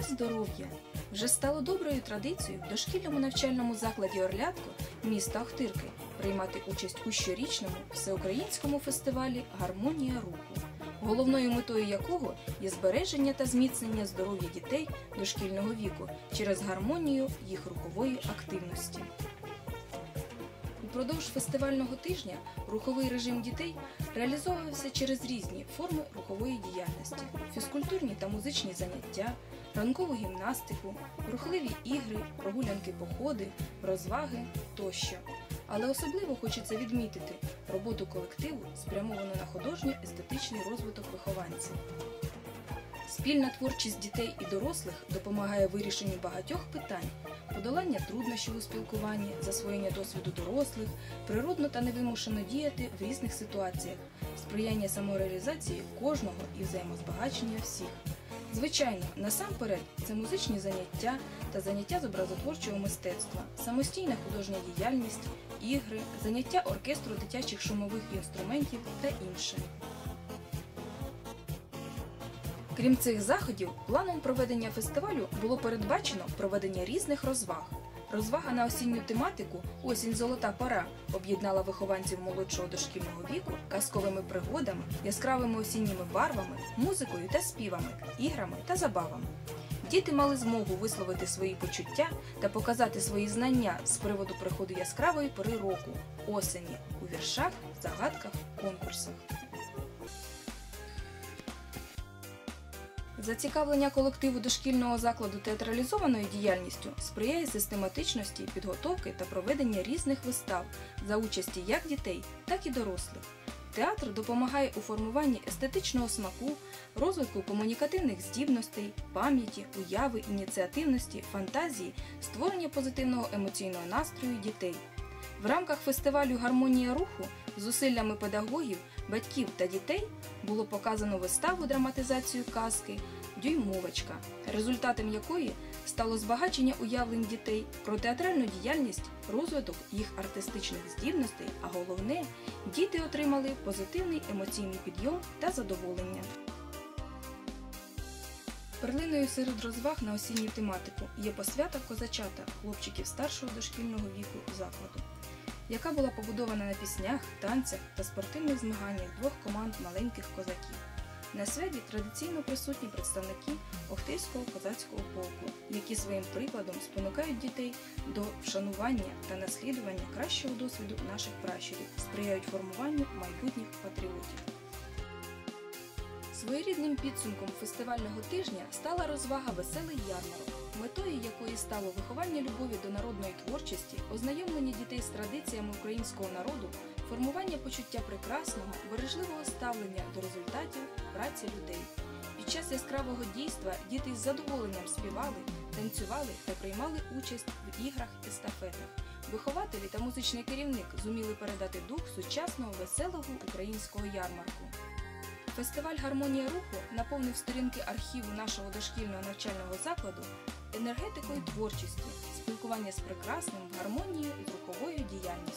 здоров'я. Вже стало доброю традицією в дошкільному навчальному закладі Орлятко міста Охтирки приймати участь у щорічному всеукраїнському фестивалі Гармонія руху, головною метою якого є збереження та зміцнення здоров'я дітей дошкільного віку через гармонію їх рухової активності. Упродовж фестивального тижня руховий режим дітей реалізовувався через різні форми рухової діяльності: фізкультурні та музичні заняття, ранкову гімнастику, рухливі ігри, прогулянки походи, розваги тощо. Але особливо хочеться відмітити роботу колективу, спрямовану на художньо-естетичний розвиток вихованців. Спільна творчість дітей і дорослих допомагає вирішенню багатьох питань, подолання труднощів у спілкуванні, засвоєння досвіду дорослих, природно та невимушено діяти в різних ситуаціях, сприяння самореалізації кожного і взаємозбагачення всіх. Звичайно, насамперед це музичні заняття та заняття з образотворчого мистецтва, самостійна художня діяльність, ігри, заняття оркестру дитячих шумових інструментів та інше. Крім цих заходів, планом проведення фестивалю було передбачено проведення різних розваг. Розвага на осінню тематику Осінь золота пора об'єднала вихованців молодшого дошкільного віку казковими пригодами, яскравими осінніми барвами, музикою та співами, іграми та забавами. Діти мали змогу висловити свої почуття та показати свої знання з приводу приходу яскравої пори року осені у віршах, загадках, конкурсах. Зацікавлення колективу дошкільного закладу театралізованою діяльністю сприяє систематичності підготовки та проведення різних вистав за участі як дітей, так і дорослих. Театр допомагає у формуванні естетичного смаку, розвитку комунікативних здібностей, пам'яті, уяви, ініціативності, фантазії, створення позитивного емоційного настрою дітей. В рамках фестивалю Гармонія руху зусиллями педагогів, батьків та дітей було показано виставу драматизацію казки Дюймовочка, результатом якої стало збагачення уявлень дітей про театральну діяльність, розвиток їх артистичних здібностей, а головне, діти отримали позитивний емоційний підйом та задоволення. Перлиною серед розваг на осінню тематику є посвята козачата хлопчиків старшого дошкільного віку закладу, яка була побудована на піснях, танцях та спортивних змаганнях двох команд маленьких козаків. На святі традиційно присутні представники Охтирського козацького полку, які своїм прикладом спонукають дітей до вшанування та наслідування кращого досвіду наших пращурів, сприяють формуванню майбутніх патріотів. Своєрідним підсумком фестивального тижня стала розвага Веселий ярмарок, метою якої стало виховання любові до народної творчості, ознайомлення дітей з традиціями українського народу, формування почуття прекрасного, бережливого ставлення до результатів праці людей. Під час яскравого дійства діти з задоволенням співали, танцювали та приймали участь в іграх і естафетах. Вихователі та музичний керівник зуміли передати дух сучасного веселого українського ярмарку. Фестиваль Гармонія руху наповнив сторінки архіву нашого дошкільного навчального закладу енергетикою творчості, спілкування з прекрасним в гармонії з руховою діяльністю.